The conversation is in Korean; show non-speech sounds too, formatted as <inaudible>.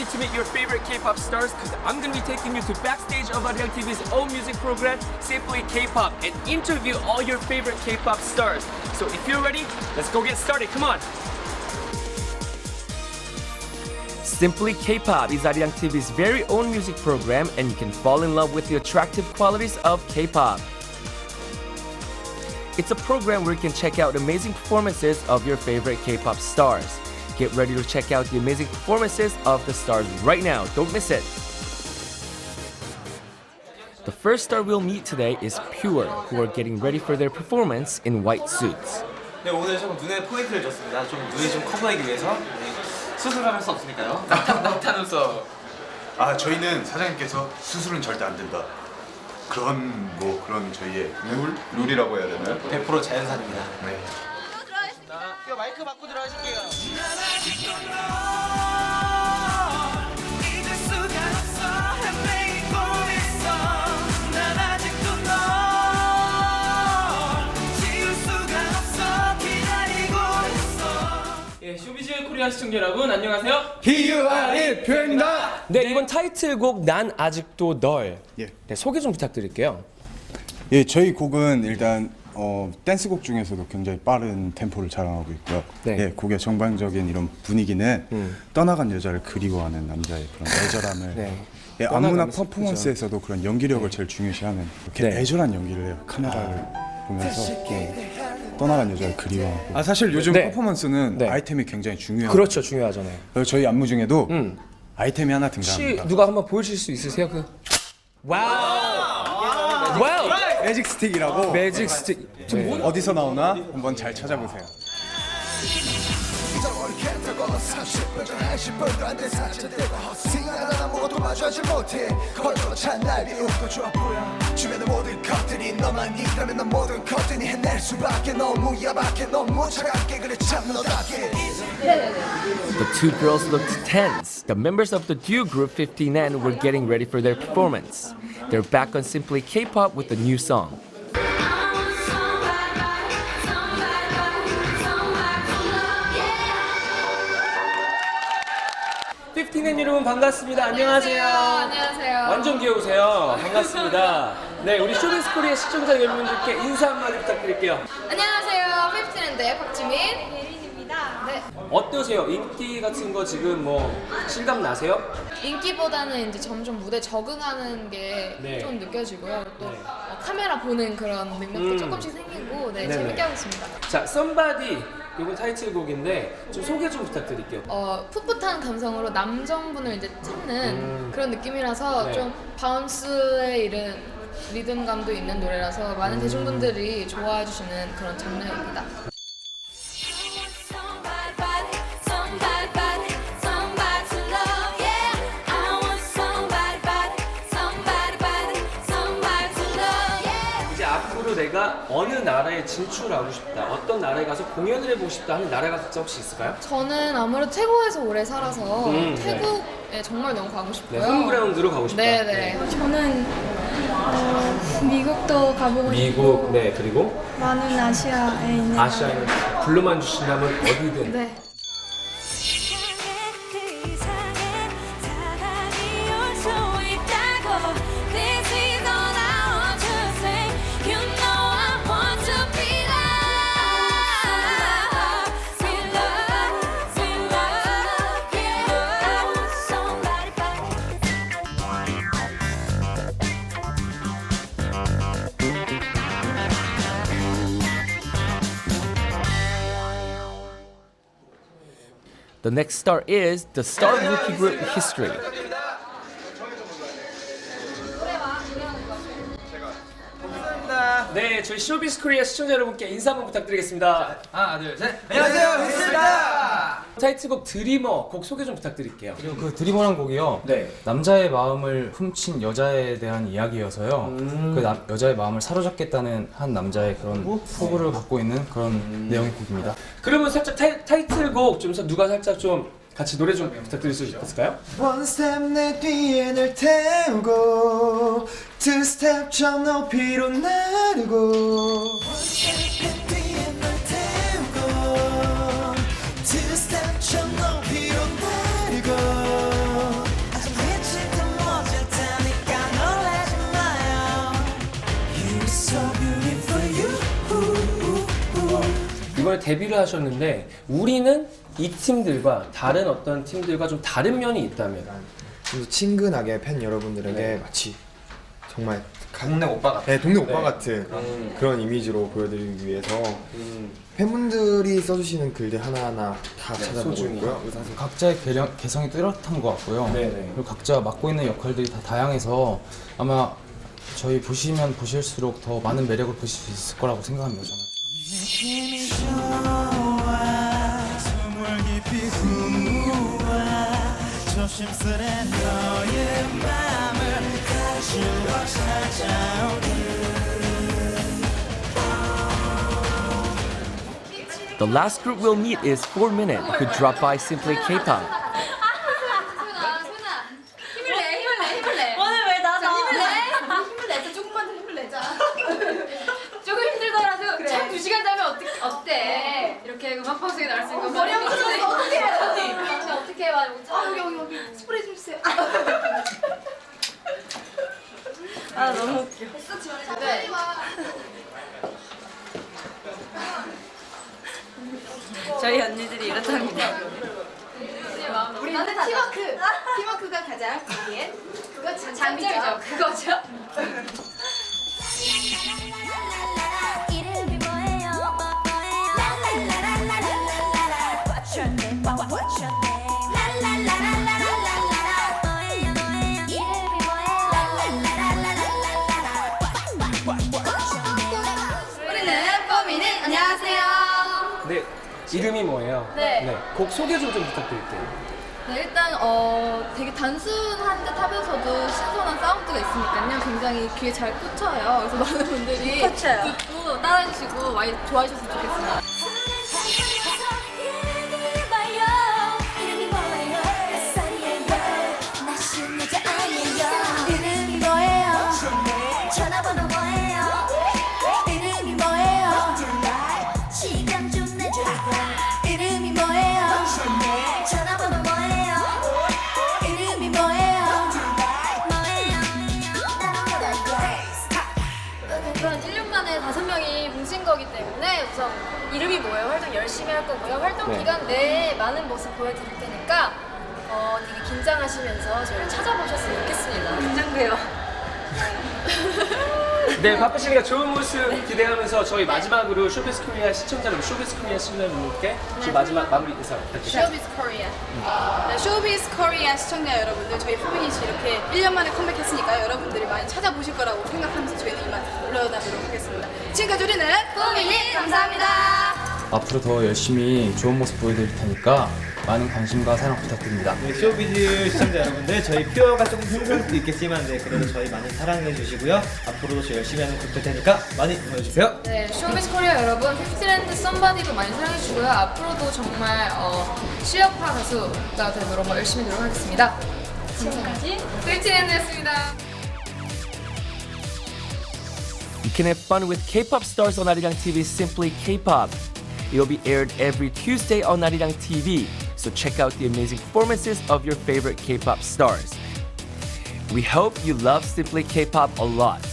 ready to meet your favorite K-pop stars? Because I'm gonna be taking you to backstage of Arirang TV's own music program, Simply K-pop, and interview all your favorite K-pop stars. So if you're ready, let's go get started. Come on. Simply K-pop is Arirang TV's very own music program, and you can fall in love with the attractive qualities of K-pop. It's a program where you can check out amazing performances of your favorite K-pop stars. Get ready to check out the amazing performances of the stars right now. Don't miss it. The first star we'll meet today is Pure, who are getting ready for their performance in white suits. 네, 오늘 좀 눈에 포인트를 줬습니다. 좀 눈이 좀 커 보이기 위해서 네, 수술하면 수 없으니까요. 나타나서 아 저희는 사장님께서 수술은 절대 안 된다. 그런 뭐 그런 저희의 룰 룰이라고 해야 되나요? 100% 자연산입니다. 네. 이거 마이크 받고 들어가실게요. 예, 쇼비즈 코리아 시청자 여러분 안녕하세요. PUR의 표현입니다. 네, 이번 타이틀곡 난 아직도 널. 예. 네, 소개 좀 부탁드릴게요. 예, 저희 곡은 일단 어, 댄스곡 중에서도 굉장히 빠른 템포를 자랑하고 있고요. 네. 예, 곡의 전반적인 이런 분위기는 떠나간 여자를 그리워하는 남자의 그런 애절함을 네. 예, 슬프죠. 퍼포먼스에서도 그런 연기력을 제일 중요시하는 이렇게 네. 애절한 연기를 해요. 카메라를 보면서 예, 떠나간 여자를 그리워하고. 아 사실 요즘 네. 퍼포먼스는 네. 아이템이 굉장히 중요해요. 그렇죠, 중요하잖아요. 그래서 저희 안무 중에도 음. 아이템이 하나 혹시 등장합니다. 누가 한번 보여주실 수 있으세요? 그 와우, 와우, 매직 스틱이라고 매직 스틱. 뭐? 어디서 나오나 한번 잘 찾아보세요. 생각하다 아무것도 마주하지 못해 거쳐찬 날 비웃고 좋아 보여 주변의 모든 것들이 너만 있다면 난 모든 것들이 해낼 수밖에 너무 야박해 너무 차갑게 그래 참 너답게 The two girls looked tense. The members of the duo group 59 were getting ready for their performance. They're back on Simply K-pop with a new song. 피프틴 여러분 반갑습니다. 안녕하세요. 안녕하세요. 완전 귀여우세요. 반갑습니다. 네, 우리 쇼빈스 코리아 시청자 여러분들께 인사 한마디 부탁드릴게요. 안녕하세요. 피프티랜드의 박지민. 예린입니다. 네. 어떠세요? 인기 같은 거 지금 뭐 실감 나세요? 인기보다는 이제 점점 무대 적응하는 게 좀 네. 느껴지고요. 또 네. 어, 카메라 보는 그런 능력도 음. 조금씩 생기고 네, 네네. 재밌게 하고 있습니다. 자, 썸바디 이건 타이틀곡인데 좀 소개 좀 부탁드릴게요. 어, 풋풋한 감성으로 남성분을 이제 찾는 음. 그런 느낌이라서 네. 좀 바운스에 이른 리듬감도 있는 노래라서 많은 음. 대중분들이 좋아해 주시는 그런 장르입니다. 내가 어느 나라에 진출하고 싶다, 어떤 나라에 가서 공연을 해보고 싶다 하는 나라가 혹시 있을까요? 저는 아무래도 태국에서 오래 살아서 음, 네. 태국에 정말 너무 가고 네, 싶고요. 홈그라운드로 가고 싶다. 네네. 저는 어, 미국도 가보고 미국, 싶고 네 그리고 많은 아시아에 있는 아시아에는 불러만 주신다면 어디든. 네. The next star is the Star Rookie Group History. 네, 저희 쇼비스 코리아 시청자 여러분께 인사 한번 부탁드리겠습니다. 하나, 둘, 셋. 안녕하세요, 휘스입니다. 타이틀곡 드리머 곡 소개 좀 부탁드릴게요. 그리고 그 드리머란 곡이요. 네. 남자의 마음을 훔친 여자에 대한 이야기여서요. 그 남- 여자의 마음을 사로잡겠다는 한 남자의 그런 포부를 갖고 있는 그런 내용의 곡입니다. 그러면 살짝 타이, 타이틀곡 좀 누가 살짝 좀 같이 노래 좀 부탁드릴 수 있을까요? One step 내 뒤에 널 태우고 Two step 저 높이로 나르고 One step 데뷔를 하셨는데 우리는 이 팀들과 다른 어떤 팀들과 좀 다른 면이 있다면 좀더 친근하게 팬 여러분들에게 마치 정말 동네 오빠 같아. 네, 동네 오빠 네. 같은 음. 그런 이미지로 보여드리기 위해서 음, 팬분들이 써주시는 글들 하나하나 다 찾아보고 소중히. 있고요. 그래서 각자의 개령, 개성이 뚜렷한 것 같고요. 네네. 그리고 각자 맡고 있는 역할들이 다 다양해서 아마 저희 보시면 보실수록 더 많은 매력을 보실 수 있을 거라고 생각합니다. 저는. The last group we'll meet is 4Minute, who dropped by Simply K-pop. 너무 웃겨. 근데 네. 저희 언니들이 이렇답니다. 우리 나는 팀워크! 팀워크가 가장 우리의 그거 장점이죠. 그거죠. 이름이 뭐예요? 뭐예요? 라라라라라라라. What's your name? What, what, what's your name? 네, 이름이 뭐예요? 네. 곡 소개 좀, 좀 부탁드릴게요. 네, 일단 어 되게 단순한 듯 하면서도 신선한 사운드가 있으니까요. 굉장히 귀에 잘 꽂혀요. 그래서 많은 분들이 듣고 따라해주시고 많이 좋아해 주셨으면 좋겠습니다. 열심히 할 거고요. 활동 네. 기간 내에 많은 모습 보여드릴 테니까 어, 되게 긴장하시면서 저를 찾아보셨으면 좋겠습니다. 긴장돼요. <laughs> 네, 바쁘시니까 좋은 모습 기대하면서 저희 마지막으로 쇼비스 코리아 시청자 여러분, 쇼비스 코리아 시청자분들께 저희 마지막 마무리 인사 부탁드립니다. 쇼비스 코리아. 네, 쇼비스 코리아 시청자 여러분들, 저희 포미닛이 이렇게 1년 만에 컴백했으니까 여러분들이 많이 찾아보실 거라고 생각하면서 저희는 이만 물러나도록 하겠습니다. 지금까지 우리는 포미닛 감사합니다. 앞으로 더 열심히 좋은 모습 보여드릴 테니까 많은 관심과 사랑 부탁드립니다. 네, 쇼비즈 시청자 여러분들 저희 퓨어가 조금 힘들 수도 있겠지만 네, 그래도 저희 많이 사랑해 주시고요 앞으로도 저 열심히 하는 그룹 될 테니까 많이 응원해 주세요 네, 쇼비스 코리아 여러분, 픽스랜드 썸바디도 많이 사랑해 주고요. 앞으로도 정말 어, 실력파 가수가 되도록 열심히 노력하겠습니다. 지금까지 픽스랜드였습니다. You can have fun with K-pop stars on Arirang TV's Simply K-pop. It will be aired every Tuesday on Arirang TV, so check out the amazing performances of your favorite K-pop stars. We hope you love Simply K-pop a lot.